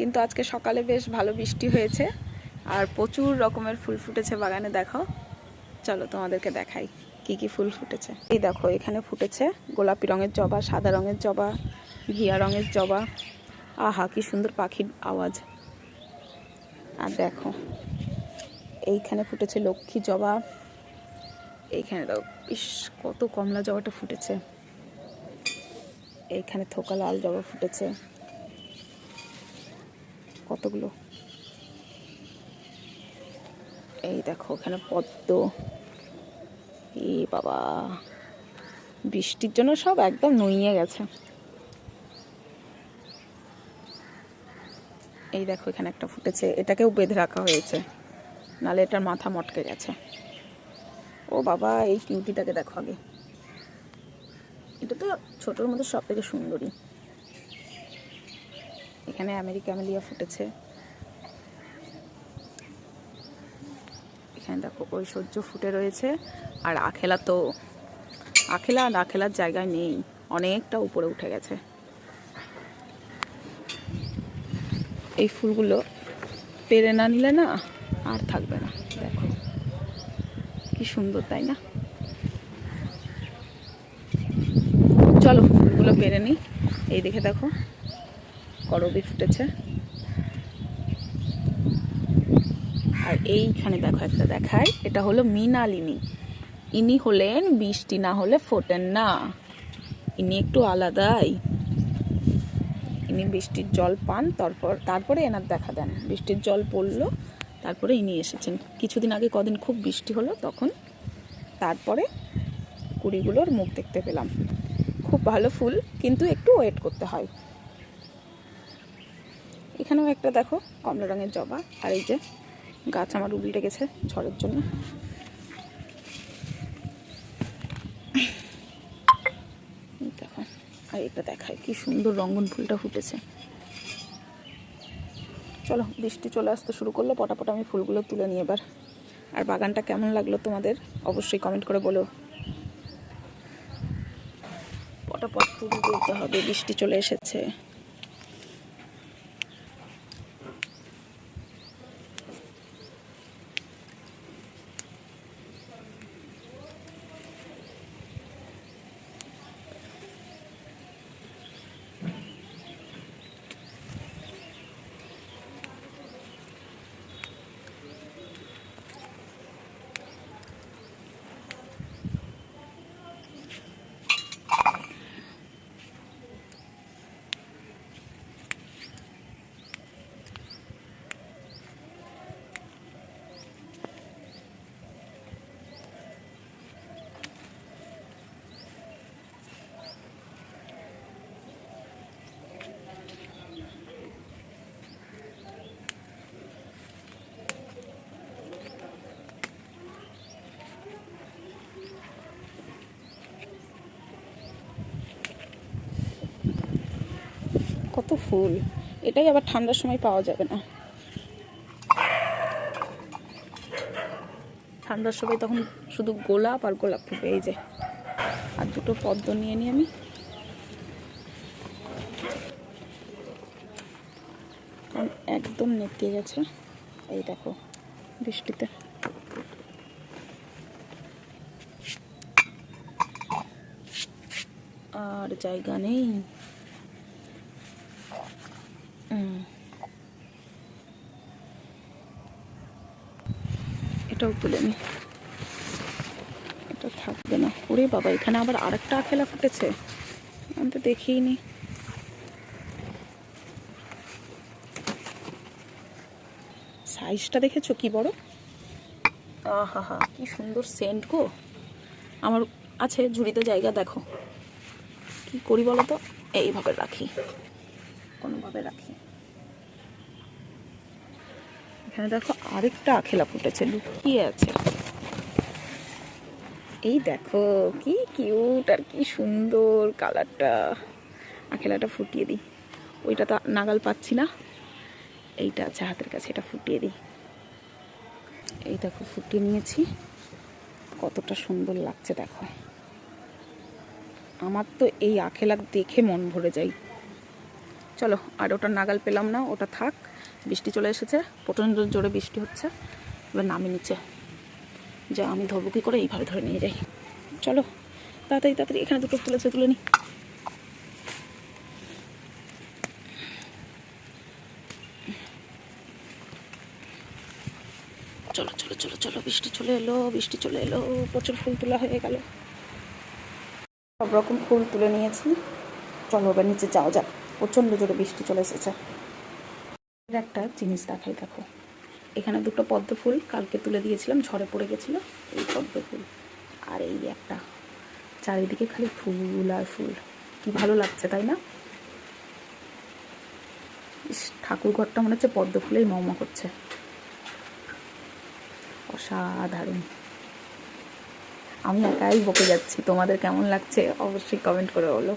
কিন্তু আজকে সকালে বেশ ভালো বৃষ্টি হয়েছে। আর প্রচুর রকমের ফুল ফুটেছে বাগানে, দেখো। চলো তোমাদেরকে দেখাই কি কি ফুল ফুটেছে। এই দেখো, এখানে ফুটেছে গোলাপি রঙের জবা, সাদা রঙের জবা, ঘিয়া রঙের জবা। আহা, কি সুন্দর পাখির আওয়াজ। আর দেখো, এইখানে ফুটেছে লক্ষ্মী জবা। এইখানে দেখো, ইস, কত কমলা জবাটা ফুটেছে। এইখানে থোকা লাল জবা ফুটেছে। কতগুলো? এই দেখো ওখানে পদ্ম। এ বাবা, বৃষ্টির জন্য সব একদম নুইয়ে গেছে। এই দেখো, এখানে একটা ফুটেছে, এটাকেও বেঁধে রাখা হয়েছে। নালে এটার মাথা মটকে গেছে। ও বাবা, এই কিউটিটাকে দেখো আগে। এটা তো ছোটোর মধ্যে সব থেকে সুন্দরী। এখানে আমেরিকা আমেলিয়া ফুটেছে। এখানে দেখো ঐশ্বর্য ফুটে রয়েছে। আর আখেলা তো, আখেলা আর আখেলার জায়গায় নেই। অনেকটা উপরে উঠে গেছে। এই ফুলগুলো পেরে না নিলে না আর থাকবে না। দেখো, কি সুন্দর, তাই না? চলো, ফুলগুলো পেরে নিই। এই দেখে দেখো। করবি ফুটেছে। আর এইখানে দেখো একটা দেখায় এটা হলো মিনালিনী ইনি হলেন বৃষ্টি, না হলে ফোটেন না। ইনি একটু আলাদাই। ইনি বৃষ্টির জল পান, তারপর, তারপরে এনার দেখা দেন। বৃষ্টির জল পড়ল, তারপরে ইনি এসেছেন। কিছুদিন আগে, কদিন খুব বৃষ্টি হলো, তখন তারপরে কুড়িগুলোর মুখ দেখতে পেলাম। খুব ভালো ফুল, কিন্তু একটু ওয়েট করতে হয়। এখানেও একটা দেখো, কমলা রঙের জবা। আর এই যে গাছ আমার উল্টে গেছে ঝড়ের জন্য। দেখো, আর এটা দেখায় কি সুন্দর রঙ্গন ফুলটা ফুটেছে। চলো, বৃষ্টি চলে আসতে শুরু করল, পটাপট আমি ফুলগুলো তুলে নিই এবার। আর বাগানটা কেমন লাগল তোমাদের অবশ্যই কমেন্ট করে বলো। পটাপট ফুল তুলতে হবে, বৃষ্টি চলে এসেছে কত ফুল। এটাই আবার ঠান্ডার সময় পাওয়া যাবে না। ঠান্ডার সময় তখন শুধু গোলাপ আর গোলাপ ফুটবে, এই যে। আর দুটো পদ্ম নিয়ে নিই আমি। একদম নেতিয়ে গেছে। এই দেখো, বৃষ্টিতে। আর জায়গা নেই। এটাও তুলে নি। এটা থাকবে না। ওরে বাবা, এখানে আবার আরেকটা আখেলা ফুটেছে? আমি তো দেখেই নি সাইজটা দেখেছ কি বড়? আহা হা কি সুন্দর সেন্ট গো। আমার আছে ঝুড়িতে জায়গা, দেখো। কি করি বলো তো? এইভাবে রাখি। কোনোভাবে রাখি। এখানে দেখো আরেকটা আখেলা ফুটেছে, লুকিয়ে আছে। এই দেখো, কি কিউট আর কি সুন্দর কালারটা। আখেলাটা ফুটিয়ে দিই। ওইটা তো নাগাল পাচ্ছি না। এইটা আছে হাতের কাছে, এটা ফুটিয়ে দিই। এই দেখো, ফুটিয়ে নিয়েছি। কতটা সুন্দর লাগছে দেখো। আমার তো এই আখেলা দেখে মন ভরে যায়। চলো, আর ওটা নাগাল পেলাম না, ওটা থাক। বৃষ্টি চলে এসেছে, প্রচণ্ড জোরে বৃষ্টি হচ্ছে। এবার নামি নিচে। যা আমি ধরবো কী করে, এইভাবে ধরে নিয়ে যাই। চলো, তাড়াতাড়ি তাড়াতাড়ি, এখানে দুটো তুলেছে তুলে নি। চলো চলো চলো চলো, বৃষ্টি চলে এলো, বৃষ্টি চলে এলো, প্রচুর ফুল তোলা হয়ে গেল। সব রকম ফুল তুলে নিয়েছি। চলো এবার নিচে যাওয়া যাক, প্রচণ্ড জোরে বৃষ্টি চলে এসেছে। একটা জিনিস দেখাই, দেখো। এখানে দুটো পদ্ম ফুল, কালকে তুলে দিয়েছিলাম, ঝড়ে পড়ে গেছিল, এই পদ্ম ফুল। আর এই একটা, চারিদিকে খালি ফুল আর ফুল। কি ভালো লাগছে, তাই না? ঠাকুর ঘরটা মনে হচ্ছে পদ্ম ফুলেই মমা করছে। অসাধারণ। আমি একাই বকে যাচ্ছি, তোমাদের কেমন লাগছে অবশ্যই কমেন্ট করে বলো।